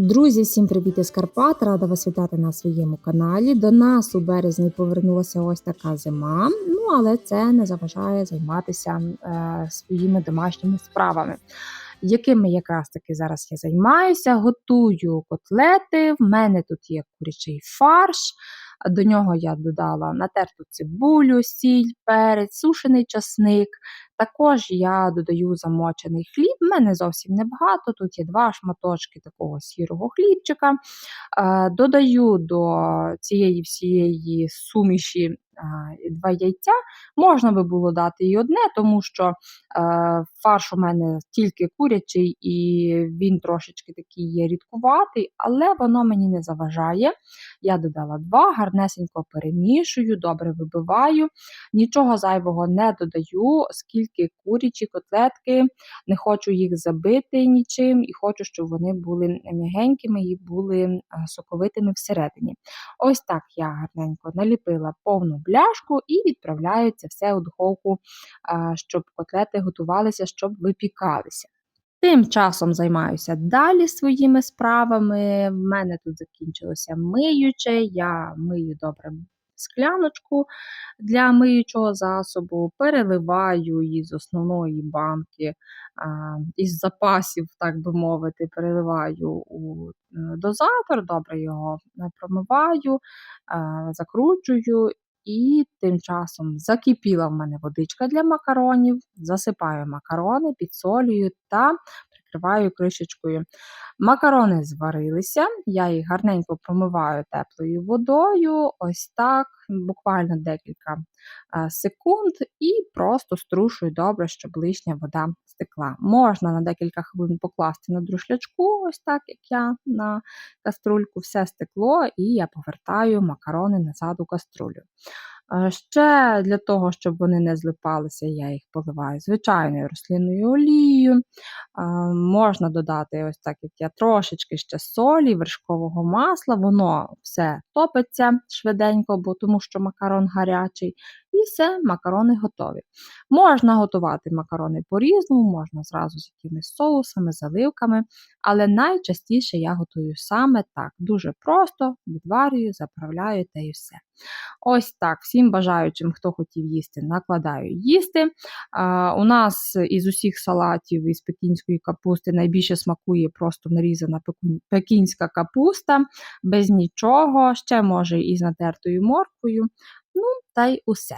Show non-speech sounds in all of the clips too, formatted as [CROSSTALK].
Друзі, всім привіт із Карпат! Рада вас вітати на своєму каналі. До нас у березні повернулася ось така зима. Ну але це не заважає займатися е, своїми домашніми справами, якими якраз таки зараз я займаюся. Готую котлети. В мене тут є курячий фарш. До нього я додала натерту цибулю, сіль, перець, сушений часник. Також я додаю замочений хліб. У мене зовсім небагато. Тут є два шматочки такого сірого хлібчика. Е, Додаю до цієї всієї суміші е, два яйця. Можна би було дати і одне, тому що е, фарш у мене тільки курячий, і він трошечки такий є рідкуватий, але воно мені не заважає. Я додала два, гарнесенько перемішую, добре вибиваю, нічого зайвого не додаю, скільки курячі котлетки, не хочу їх забити нічим, і хочу, щоб вони були м'ягенькими і були е, соковитими всередині. Ось так я гарненько наліпила повну бляшку і відправляю це все у духовку, е, щоб котлети готувалися, щоб випікалися. Тим часом займаюся далі своїми справами. В мене тут закінчилося миюче, я мию добре скляночку для миючого засобу, переливаю її з основної банки, із запасів, так би мовити, переливаю у е, дозатор, добре його е, промиваю, закручую. І тим часом закипіла в мене водичка для макаронів, засипаю макарони, підсолюю та прикриваю кришечкою. Макарони зварилися, я їх гарненько промиваю теплою водою, ось так, буквально декілька е, секунд, і просто струшую добре, щоб лишня вода стекла. Можна на декілька хвилин покласти на друшлячку, ось так, як я на каструльку, все стекло, і я повертаю макарони назад у каструлю. Е, Ще для того, щоб вони не злипалися, я їх поливаю звичайною рослинною олією. Можна додати, ось так як я, трошечки ще солі, вершкового масла, воно все топиться швиденько, бо тому що макарон гарячий. І все, макарони готові. Можна готувати макарони по-різному, можна зразу з якимись соусами, заливками, але найчастіше я готую саме так. Дуже просто відварюю, заправляю та і все. Ось так, всім бажаючим, хто хотів їсти, накладаю їсти. А, У нас із усіх салатів із пекінської капусти найбільше смакує просто нарізана пекінська капуста, без нічого, ще може і з натертою морквою. Ну, та й усе.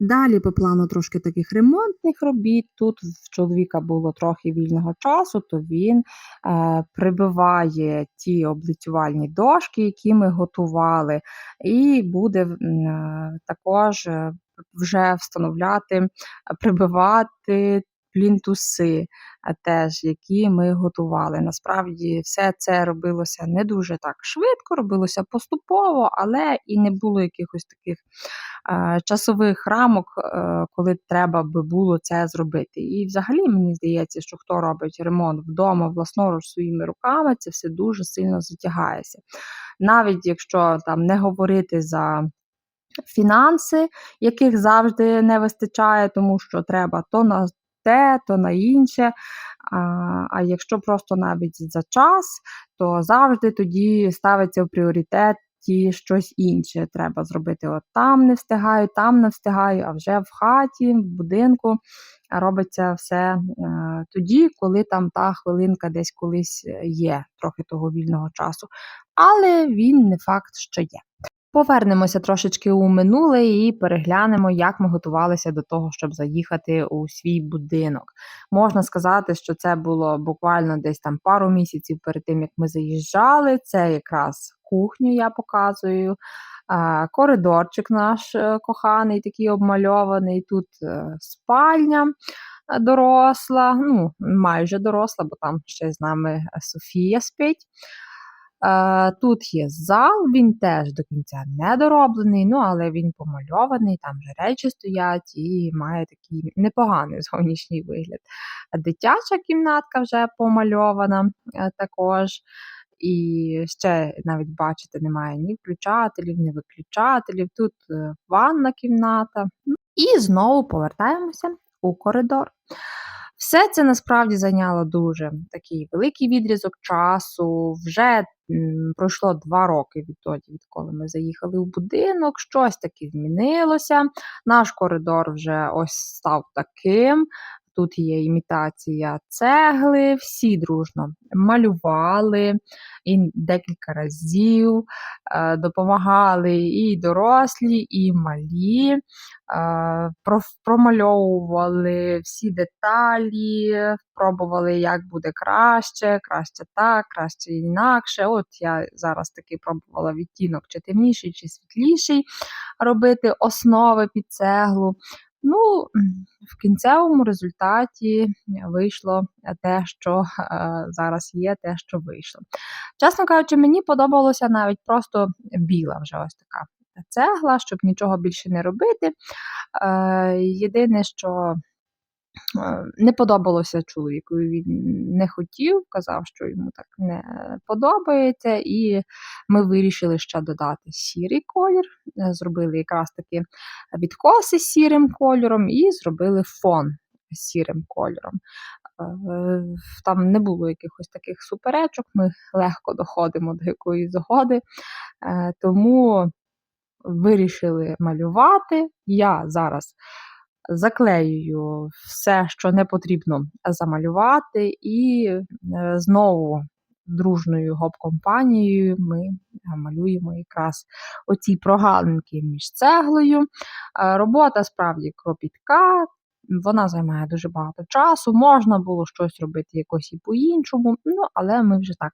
Далі по плану трошки таких ремонтних робіт. Тут в чоловіка було трохи вільного часу, то він е, прибиває ті облицювальні дошки, які ми готували, і буде е, також е, вже встановляти, прибивати плінтуси, теж, які ми готували. Насправді, все це робилося не дуже так швидко, робилося поступово, але і не було якихось таких е, часових рамок, е, коли треба би було це зробити. І взагалі мені здається, що хто робить ремонт вдома власноруч своїми руками, це все дуже сильно затягається. Навіть якщо там не говорити за Фінанси, яких завжди не вистачає, тому що треба то на те, то на інше. А а якщо просто навіть за час, то завжди тоді ставиться в пріоритет ті щось інше. Треба зробити от там не встигаю, там не встигаю, а вже в хаті, в будинку робиться все е, тоді, коли там та хвилинка десь колись є, трохи того вільного часу. Але він не факт, що є. Повернемося трошечки у минуле і переглянемо, як ми готувалися до того, щоб заїхати у свій будинок. Можна сказати, що це було буквально десь там пару місяців перед тим, як ми заїжджали. Це якраз кухню я показую. Коридорчик наш е, коханий, такий обмальований. Тут е, спальня е, доросла, ну, майже доросла, бо там ще з нами Софія спить. Е, Тут є зал, він теж до кінця не дороблений, ну але він помальований, там вже речі стоять і має такий непоганий [LAUGHS] зовнішній вигляд. Дитяча кімнатка вже помальована е, також. І ще навіть бачите, немає ні включателів, ні виключателів. Тут е, ванна кімната. І знову повертаємося у коридор. Все це насправді зайняло дуже такий великий відрізок часу. Вже пройшло два роки відтоді, відколи ми заїхали в будинок, щось таке змінилося. Наш коридор вже ось став таким. Тут є імітація цегли, всі дружно малювали і декілька разів е, допомагали і дорослі, і малі, е, промальовували всі деталі, пробували, як буде краще, краще так, краще інакше. От я зараз таки пробувала відтінок чи темніший, чи світліший робити основи під цеглу. Ну, в кінцевому результаті вийшло те, що е, зараз є, те, що вийшло. Чесно кажучи, мені подобалося навіть просто біла вже ось така цегла, щоб нічого більше не робити. Е, єдине, що е, не подобалося чоловікові, він не хотів, казав, що йому так не подобається, і ми вирішили ще додати сірий колір. Е, Зробили якраз таки відкоси сірим кольором і зробили фон сірим кольором. Е, Там не було якихось таких суперечок, ми легко доходимо до якоїсь згоди, Е, тому вирішили малювати. Я зараз заклеюю все, що не потрібно замалювати, і е, знову дружною гоп-компанією ми е, малюємо якраз оці прогалинки між цеглою. Е, Робота справді кропітка. Вона займає дуже багато часу, можна було щось робити якось і по-іншому, ну, але ми вже так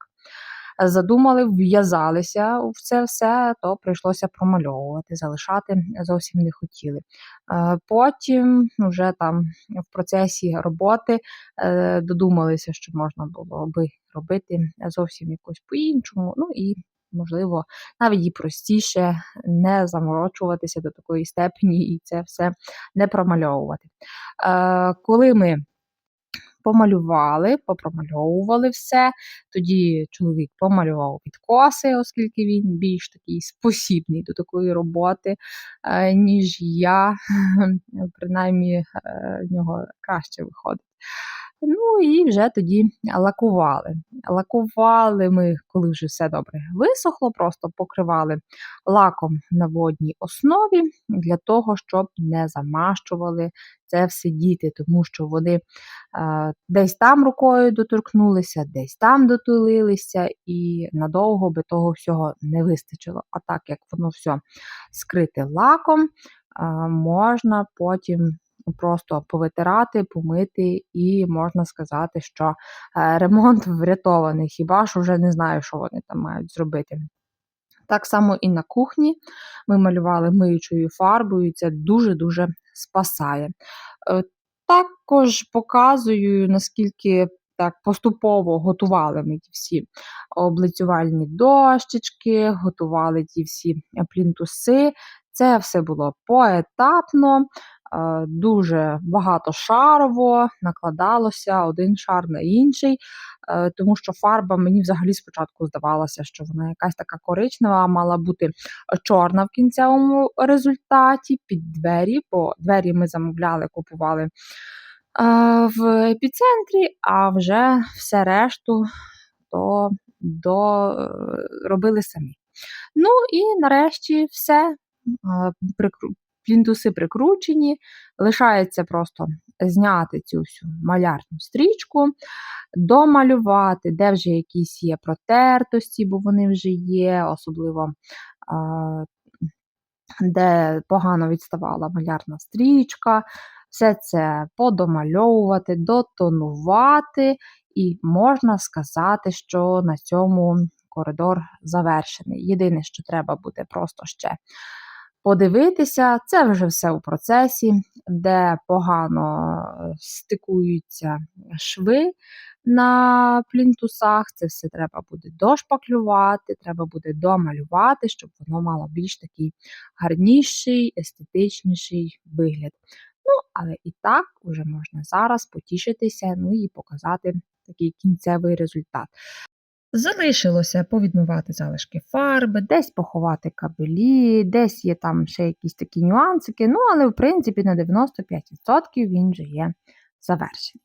задумали, вв'язалися в це все, то прийшлося промальовувати, залишати зовсім не хотіли. Е, Потім вже там в процесі роботи е, додумалися, що можна було би робити зовсім якось по-іншому. Ну і можливо, навіть і простіше не заморочуватися до такої степені і це все не промальовувати. Е, Коли ми помалювали, попромальовували все. Тоді чоловік помалював підкоси, оскільки він більш такий спосібний до такої роботи, е, ніж я. [LAUGHS] Принаймні, е, в нього краще виходить. Ну і вже тоді лакували. Лакували ми, коли вже все добре висохло, просто покривали лаком на водній основі для того, щоб не замащували це все діти, тому що вони е, десь там рукою доторкнулися, десь там дотулилися, і надовго би того всього не вистачило. А так як воно все скрите лаком, е, можна потім просто повитирати, помити, і можна сказати, що е, ремонт врятований. Хіба що вже не знаю, що вони там мають зробити. Так само і на кухні ми малювали миючою фарбою, і це дуже-дуже спасає. Е, Також показую, наскільки так поступово готували ми ті всі облицювальні дощечки, готували ті всі плінтуси. Це все було поетапно, е, дуже багатошарово накладалося один шар на інший, е, тому що фарба мені взагалі спочатку здавалося, що вона якась така коричнева, мала бути чорна в кінцевому результаті під двері, бо двері ми замовляли, купували е, в епіцентрі, а вже все решту то до, е, робили самі. Ну і нарешті все. Плінтуси прикручені, лишається просто зняти цю всю малярну стрічку, домалювати, де вже якісь є протертості, бо вони вже є, особливо де погано відставала малярна стрічка. Все це подомальовувати, дотонувати, і можна сказати, що на цьому коридор завершений. Єдине, що треба буде просто ще подивитися, це вже все у процесі, де погано е, стикуються шви, на плінтусах. Це все треба буде дошпаклювати, треба буде домалювати, щоб воно мало більш такий гарніший, естетичніший вигляд. Ну, але і так вже можна зараз потішитися, ну і показати такий кінцевий результат. Залишилося повідмивати залишки фарби, десь поховати кабелі, десь є там ще якісь такі нюансики, ну але в принципі на 95% він вже є завершений.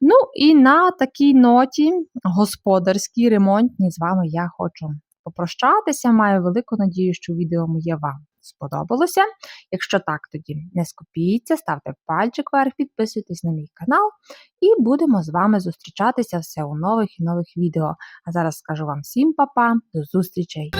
Ну і на такій ноті господарській, ремонтній з вами я хочу попрощатися. Маю велику надію, що відео моє вам сподобалося. Якщо так, тоді не скупіться, ставте пальчик вверх, підписуйтесь на мій канал, і будемо з вами зустрічатися все у нових і нових відео. А зараз скажу вам всім па-па, до зустрічей!